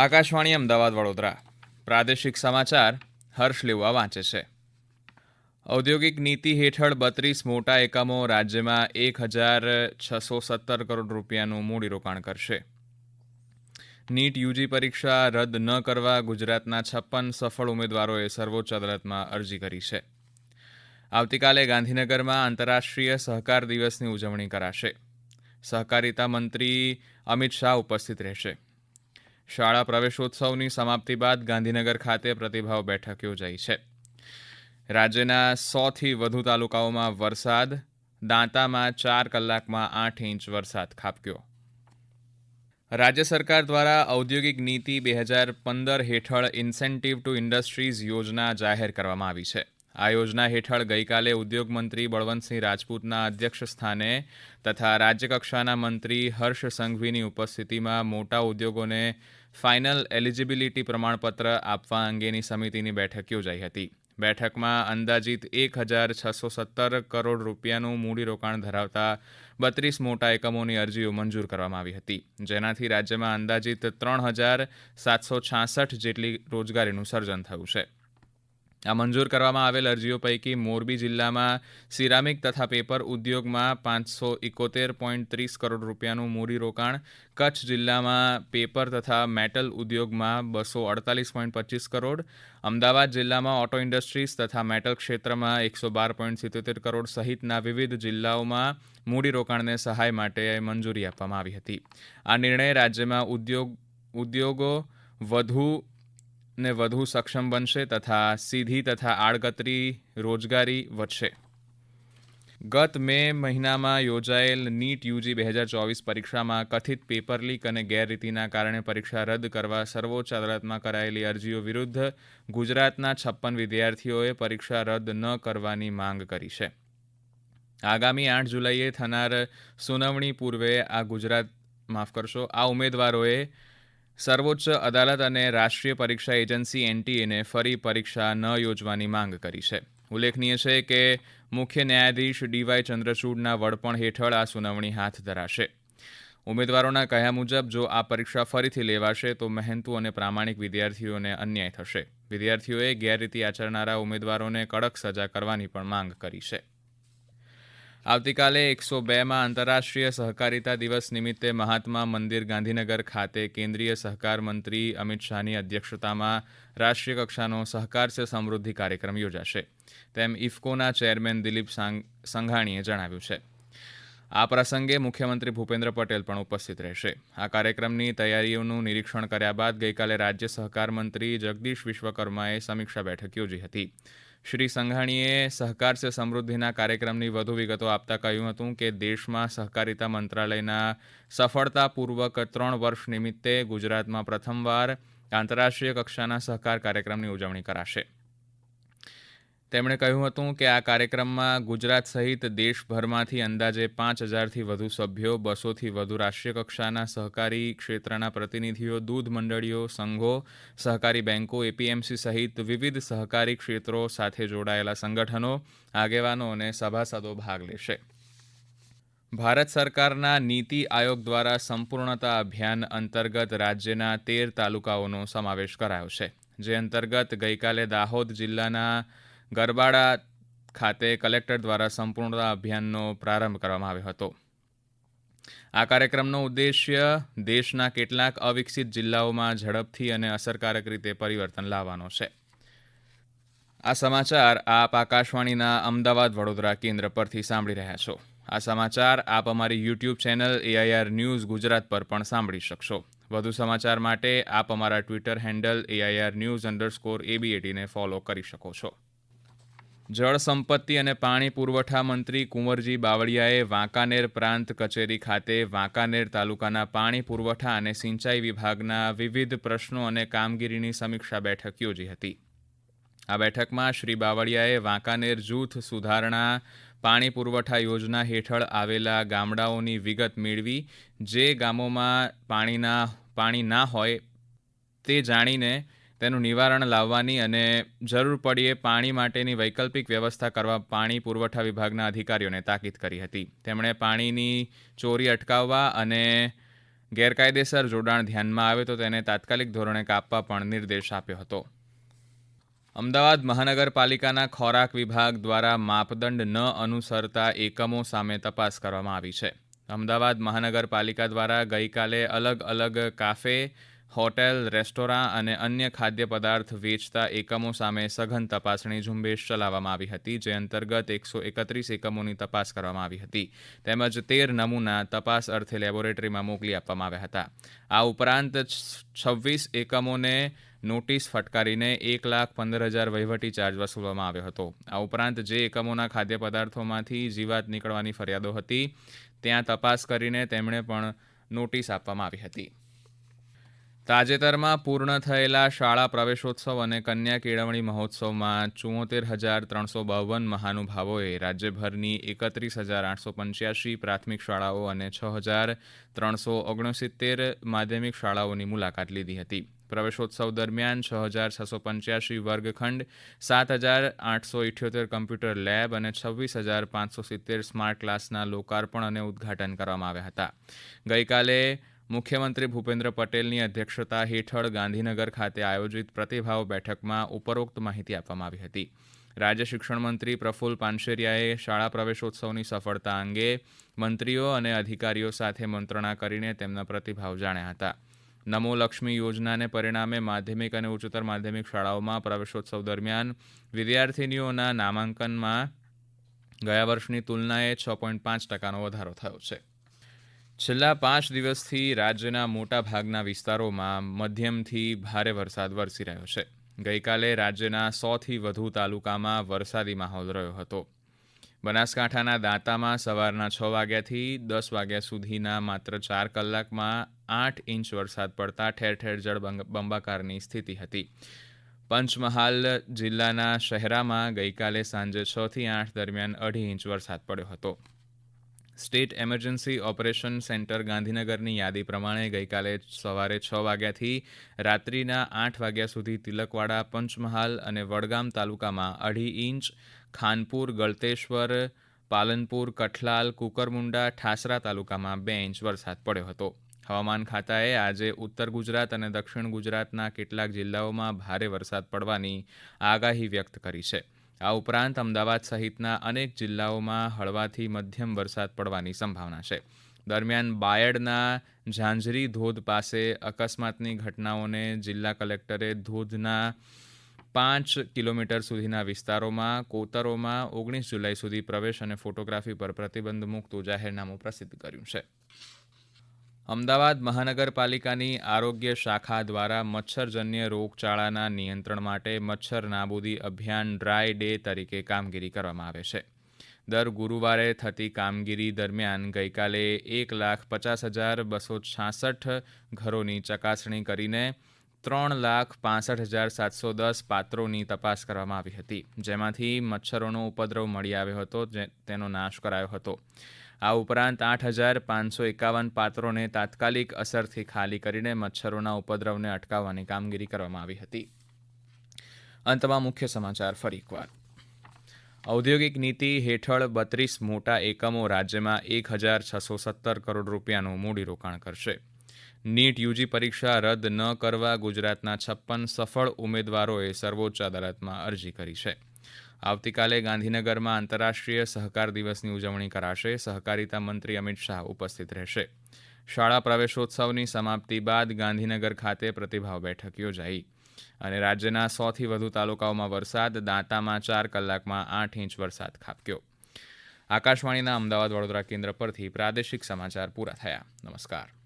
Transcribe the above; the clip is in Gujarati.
આકાશવાણી અમદાવાદ વડોદરા. પ્રાદેશિક સમાચાર હર્ષ લેવા વાંચે છે. ઔદ્યોગિક નીતિ હેઠળ બત્રીસ મોટા એકમો રાજ્યમાં એક હજાર છસો સત્તર કરોડ રૂપિયાનું મૂડીરોકાણ કરશે. નીટ યુજી પરીક્ષા રદ ન કરવા ગુજરાતના છપ્પન સફળ ઉમેદવારોએ સર્વોચ્ચ અદાલતમાં અરજી કરી છે. આવતીકાલે ગાંધીનગરમાં આંતરરાષ્ટ્રીય સહકાર દિવસની ઉજવણી કરાશે. સહકારિતા મંત્રી અમિત શાહ ઉપસ્થિત રહેશે. શાળા પ્રવેશોત્સવની સમાપ્તિ બાદ ગાંધીનગર ખાતે પ્રતિભાવ બેઠક યોજાઈ છે. રાજ્યના સોથી વધુ તાલુકાઓમાં વરસાદ, દાંતામાં ચાર કલાકમાં આઠ ઇંચ વરસાદ ખાબક્યો. રાજ્ય સરકાર દ્વારા ઔદ્યોગિક નીતિ બે હજાર પંદર હેઠળ ઇન્સેન્ટિવ ટુ ઇન્ડસ્ટ્રીઝ યોજના જાહેર કરવામાં આવી છે. આ યોજના હેઠળ ગઈકાલે ઉદ્યોગ મંત્રી બળવંતસિંહ રાજપૂતના અધ્યક્ષ સ્થાને તથા રાજ્યકક્ષાના મંત્રી હર્ષ સંઘવીની ઉપસ્થિતિમાં મોટા ઉદ્યોગોને ફાઇનલ એલિજિબિલિટી પ્રમાણપત્ર આપવા અંગેની સમિતિની બેઠક યોજાઈ હતી. બેઠકમાં અંદાજિત એક હજાર છસો સત્તર કરોડ રૂપિયાનું મૂડીરોકાણ ધરાવતા બત્રીસ મોટા એકમોની અરજીઓ મંજૂર કરવામાં આવી હતી. જેનાથી રાજ્યમાં અંદાજિત ત્રણ હજાર સાતસો છાસઠ જેટલી રોજગારીનું સર્જન થયું છે. આ મંજૂર કરવામાં આવેલ અરજીઓ પૈકી મોરબી જિલ્લામાં સિરામિક તથા પેપર ઉદ્યોગમાં પાંચસો એકોતેર પોઈન્ટ ત્રીસ કરોડ રૂપિયાનું મૂડીરોકાણ કચ્છ જિલ્લામાં પેપર તથા મેટલ ઉદ્યોગમાં બસો અડતાલીસ પોઈન્ટ પચીસ કરોડ, અમદાવાદ જિલ્લામાં ઓટો ઇન્ડસ્ટ્રીઝ તથા મેટલ ક્ષેત્રમાં એકસો બાર પોઈન્ટ સિત્યોતેર કરોડ સહિતના વિવિધ જિલ્લાઓમાં મૂડીરોકાણને સહાય માટે મંજૂરી આપવામાં આવી હતી. આ નિર્ણય રાજ્યમાં ઉદ્યોગ, ઉદ્યોગો વધુ ને વધુ સક્ષમ બનશે તથા સીધી તથા આડકતરી રોજગારી વધશે. ગત મે મહિનામાં યોજાયેલ નીટ યુજી બે હજાર ચોવીસ પરીક્ષામાં કથિત પેપર લીક અને ગેરરીતિના કારણે પરીક્ષા રદ કરવા સર્વોચ્ચ અદાલતમાં કરાયેલી અરજીઓ વિરુદ્ધ ગુજરાતના છપ્પન વિદ્યાર્થીઓએ પરીક્ષા રદ ન કરવાની માંગ કરી છે. આગામી આઠ જુલાઈએ થનાર સુનાવણી પૂર્વે આ ગુજરાત, માફ કરશો, આ ઉમેદવારોએ સર્વોચ્ચ અદાલત અને રાષ્ટ્રીય પરીક્ષા એજન્સી એનટીએને ફરી પરીક્ષા ન યોજવાની માંગ કરી છે. ઉલ્લેખનીય છે કે મુખ્ય ન્યાયાધીશ ડીવાય ચંદ્રચૂડના વડપણ હેઠળ આ સુનાવણી હાથ ધરાશે. ઉમેદવારોના કહ્યા મુજબ, જો આ પરીક્ષા ફરીથી લેવાશે, તો મહેનતુ અને પ્રામાણિક વિદ્યાર્થીઓને અન્યાય થશે. વિદ્યાર્થીઓએ ગેરરીતિ આચરનારા ઉમેદવારોને કડક સજા કરવાની પણ માંગ કરી છે. આવતીકાલે એકસો બેમાં આંતરરાષ્ટ્રીય સહકારિતા દિવસ નિમિત્તે મહાત્મા મંદિર ગાંધીનગર ખાતે કેન્દ્રીય સહકાર મંત્રી અમિત શાહની અધ્યક્ષતામાં રાષ્ટ્રીય કક્ષાનો સહકાર સે સમૃદ્ધિ કાર્યક્રમ યોજાશે. તેમ ઇફકોના ચેરમેન દિલીપ સંઘાણીએ જણાવ્યું છે. આ પ્રસંગે મુખ્યમંત્રી ભૂપેન્દ્ર પટેલ પણ ઉપસ્થિત રહેશે. આ કાર્યક્રમની તૈયારીઓનું નિરીક્ષણ કર્યા બાદ ગઈકાલે રાજ્ય સહકાર મંત્રી જગદીશ વિશ્વકર્માએ સમીક્ષા બેઠક યોજી હતી. શ્રી સંઘાણીએ સહકાર સે સમૃદ્ધિના કાર્યક્રમની વધુ વિગતો આપતા કહ્યું હતું કે દેશમાં સહકારિતા મંત્રાલયના સફળતાપૂર્વક ત્રણ વર્ષ નિમિત્તે ગુજરાતમાં પ્રથમવાર આંતરરાષ્ટ્રીય કક્ષાના સહકાર કાર્યક્રમની ઉજવણી કરાશે. તેમણે કહ્યું હતું કે આ કાર્યક્રમમાં ગુજરાત સહિત દેશભરમાંથી અંદાજે પાંચ હજારથી વધુ સભ્યો, બસોથી વધુ રાષ્ટ્રીય કક્ષાના સહકારી ક્ષેત્રના પ્રતિનિધિઓ, દૂધ મંડળીઓ, સંઘો, સહકારી બેન્કો એપીએમસી સહિત વિવિધ સહકારી ક્ષેત્રો સાથે જોડાયેલા સંગઠનો, આગેવાનો અને સભાસદો ભાગ લેશે. ભારત સરકારના નીતિ આયોગ દ્વારા સંપૂર્ણતા અભિયાન અંતર્ગત રાજ્યના તેર તાલુકાઓનો સમાવેશ કરાયો છે. જે અંતર્ગત ગઈકાલે દાહોદ જિલ્લાના ગરબાડા ખાતે કલેક્ટર દ્વારા સંપૂર્ણતા અભિયાનનો પ્રારંભ કરવામાં આવ્યો હતો. આ કાર્યક્રમનો ઉદ્દેશ્ય દેશના કેટલાક અવિકસિત જિલ્લાઓમાં ઝડપથી અને અસરકારક રીતે પરિવર્તન લાવવાનો છે. આ સમાચાર આપ આકાશવાણીના અમદાવાદ વડોદરા કેન્દ્ર પરથી સાંભળી રહ્યા છો. આ સમાચાર આપ અમારી YouTube channel AIR news Gujarat પર પણ સાંભળી શકશો. વધુ સમાચાર માટે આપ અમારા Twitter handle AIR news underscore એબીએટીને follow કરી શકો છો. જળ સંપત્તિ અને પાણી પુરવઠા મંત્રી કુંવરજી બાવળિયાએ વાંકાનેર પ્રાંત કચેરી ખાતે વાંકાનેર તાલુકાના પાણી પુરવઠા અને સિંચાઈ વિભાગના વિવિધ પ્રશ્નો અને કામગીરીની સમીક્ષા બેઠક યોજી હતી. આ બેઠકમાં શ્રી બાવળિયાએ વાંકાનેર જૂથ સુધારણા, પાણી પુરવઠા યોજના હેઠળ આવેલા ગામડાઓની વિગત મેળવી, જે ગામોમાં પાણીના, પાણી ના હોય તે જાણીને તેનું નિવારણ લાવવાની અને જરૂર પડીએ પાણી માટેની વૈકલ્પિક વ્યવસ્થા કરવા પાણી પુરવઠા વિભાગના અધિકારીઓને તાકીદ કરી હતી. તેમણે પાણીની ચોરી અટકાવવા અને ગેરકાયદેસર જોડાણ ધ્યાનમાં આવે તો તેને તાત્કાલિક ધોરણે કાપવા પણ નિર્દેશ આપ્યો હતો. અમદાવાદ મહાનગરપાલિકાના ખોરાક વિભાગ દ્વારા માપદંડ ન અનુસરતા એકમો સામે તપાસ કરવામાં આવી છે. અમદાવાદ મહાનગરપાલિકા દ્વારા ગઈકાલે અલગ અલગ કાફે હોટેલ, રેસ્ટોરાં અને અન્ય ખાદ્ય પદાર્થ વેચતા એકમો સામે સઘન તપાસણી ઝુંબેશ ચલાવવામાં આવી હતી, જે અંતર્ગત એકસો એકત્રીસ એકમોની તપાસ કરવામાં આવી હતી. તેમજ તેર નમૂના તપાસ અર્થે લેબોરેટરીમાં મોકલી આપવામાં આવ્યા હતા. આ ઉપરાંત છવ્વીસ એકમોને નોટિસ ફટકારીને એક લાખ પંદર હજાર વહીવટી ચાર્જ વસૂલવામાં આવ્યો હતો. આ ઉપરાંત જે એકમોના ખાદ્ય પદાર્થોમાંથી જીવાત નીકળવાની ફરિયાદો હતી, ત્યાં તપાસ કરીને તેમણે પણ નોટિસ આપવામાં આવી હતી. તાજેતરમાં પૂર્ણ થયેલા શાળા પ્રવેશોત્સવ અને કન્યા કેળવણી મહોત્સવમાં ચુંવોતેર હજાર ત્રણસો બાવન મહાનુભાવોએ રાજ્યભરની એકત્રીસ હજાર આઠસો પંચ્યાસી પ્રાથમિક શાળાઓ અને છ હજાર ત્રણસો ઓગણસિત્તેર માધ્યમિક શાળાઓની મુલાકાત લીધી હતી. પ્રવેશોત્સવ દરમિયાન છ હજાર છસો પંચ્યાસી વર્ગખંડ, સાત હજાર આઠસો ઇઠ્યોતેર કમ્પ્યુટર લેબ અને છવ્વીસ હજાર પાંચસો સિત્તેર સ્માર્ટ ક્લાસના લોકાર્પણ અને ઉદ્ઘાટન કરવામાં આવ્યા હતા. ગઈકાલે મુખ્યમંત્રી ભૂપેન્દ્ર પટેલની અધ્યક્ષતા હેઠળ ગાંધીનગર ખાતે આયોજિત પ્રતિભાવ બેઠકમાં ઉપરોક્ત માહિતી આપવામાં આવી હતી. રાજ્ય શિક્ષણ મંત્રી પ્રફુલ્લ પાનશેરિયાએ શાળા પ્રવેશોત્સવની સફળતા અંગે મંત્રીઓ અને અધિકારીઓ સાથે મંત્રણા કરીને તેમના પ્રતિભાવ જાણ્યા હતા. નમો લક્ષ્મી યોજનાને પરિણામે માધ્યમિક અને ઉચ્ચતર માધ્યમિક શાળાઓમાં પ્રવેશોત્સવ દરમિયાન વિદ્યાર્થીનીઓના નામાંકનમાં ગયા વર્ષની તુલનાએ છ પોઈન્ટ પાંચ ટકાનો વધારો થયો છે. છેલ્લા પાંચ દિવસથી રાજ્યના મોટા ભાગના વિસ્તારોમાં મધ્યમથી ભારે વરસાદ વરસી રહ્યો છે. ગઈકાલે રાજ્યના સોથી વધુ તાલુકામાં વરસાદી માહોલ રહ્યો હતો. બનાસકાંઠાના દાંતામાં સવારના છ વાગ્યાથી દસ વાગ્યા સુધીના માત્ર ચાર કલાકમાં આઠ ઇંચ વરસાદ પડતા ઠેર ઠેર જળ બંબાકારની સ્થિતિ હતી. પંચમહાલ જિલ્લાના શહેરામાં ગઈકાલે સાંજે છથી આઠ દરમિયાન અઢી ઇંચ વરસાદ પડ્યો હતો. સ્ટેટ એમરજન્સી ઓપરેશન સેન્ટર ગાંધીનગરની યાદી પ્રમાણે ગઈકાલે સવારે છ વાગ્યાથી રાત્રિના આઠ વાગ્યા સુધી તિલકવાડા, પંચમહાલ અને વડગામ તાલુકામાં અઢી ઇંચ, ખાનપુર, ગળતેશ્વર, પાલનપુર, કઠલાલ, કુકરમુંડા, ઠાસરા તાલુકામાં બે ઇંચ વરસાદ પડ્યો હતો. હવામાન ખાતાએ આજે ઉત્તર ગુજરાત અને દક્ષિણ ગુજરાતના કેટલાક જિલ્લાઓમાં ભારે વરસાદ પડવાની આગાહી વ્યક્ત કરી છે. આ ઉપરાંત અમદાવાદ સહિતના અનેક જિલ્લાઓમાં હળવાથી મધ્યમ વરસાદ પડવાની સંભાવના છે. દરમિયાન બાયડના ઝાંઝરી ધોધ પાસે અકસ્માતની ઘટનાઓને જિલ્લા કલેક્ટરે ધોધના પાંચ કિલોમીટર સુધીના વિસ્તારોમાં, કોતરોમાં ઓગણીસ જુલાઈ સુધી પ્રવેશ અને ફોટોગ્રાફી પર પ્રતિબંધ મૂકતું જાહેરનામું પ્રસિદ્ધ કર્યું છે. અમદાવાદ મહાનગરપાલિકાની આરોગ્ય શાખા દ્વારા મચ્છરજન્ય રોગચાળાના નિયંત્રણ માટે મચ્છર નાબૂદી અભિયાન ડ્રાય ડે તરીકે કામગીરી કરવામાં આવે છે. દર ગુરુવારે થતી કામગીરી દરમિયાન ગઈકાલે એક લાખ પચાસ હજાર બસો છાસઠ ઘરોની ચકાસણી કરીને ત્રણ લાખ પાસઠ હજાર સાતસો દસ પાત્રોની તપાસ કરવામાં આવી હતી. જેમાંથી મચ્છરોનો ઉપદ્રવ મળી આવ્યો હતો તેનો નાશ કરાયો હતો. આ ઉપરાંત આઠ હજાર પાંચસો એકાવન પાત્રોને તાત્કાલિક અસરથી ખાલી કરીને મચ્છરોના ઉપદ્રવને અટકાવવાની કામગીરી કરવામાં આવી હતી. અંતમાં મુખ્ય સમાચાર, ફરી એકવાર. ઔદ્યોગિક નીતિ હેઠળ બત્રીસ મોટા એકમો રાજ્યમાં એક હજાર છસો સત્તર કરોડ રૂપિયાનું મૂડીરોકાણ કરશે. નીટ યુજી પરીક્ષા રદ ન કરવા ગુજરાતના છપ્પન સફળ ઉમેદવારોએ સર્વોચ્ચ અદાલતમાં અરજી કરી છે. આવતીકાલે ગાંધીનગરમાં આંતરરાષ્ટ્રીય સહકાર દિવસની ઉજવણી કરાશે. સહકારિતા મંત્રી અમિત શાહ ઉપસ્થિત રહેશે. શાળા પ્રવેશોત્સવની સમાપ્તિ બાદ ગાંધીનગર ખાતે પ્રતિભાવ બેઠક યોજાઈ અને રાજ્યના સોથી વધુ તાલુકાઓમાં વરસાદ, દાંતામાં ચાર કલાકમાં આઠ ઇંચ વરસાદ ખાબક્યો. આકાશવાણીના અમદાવાદ વડોદરા કેન્દ્ર પરથી પ્રાદેશિક સમાચાર પૂરા થયા. નમસ્કાર.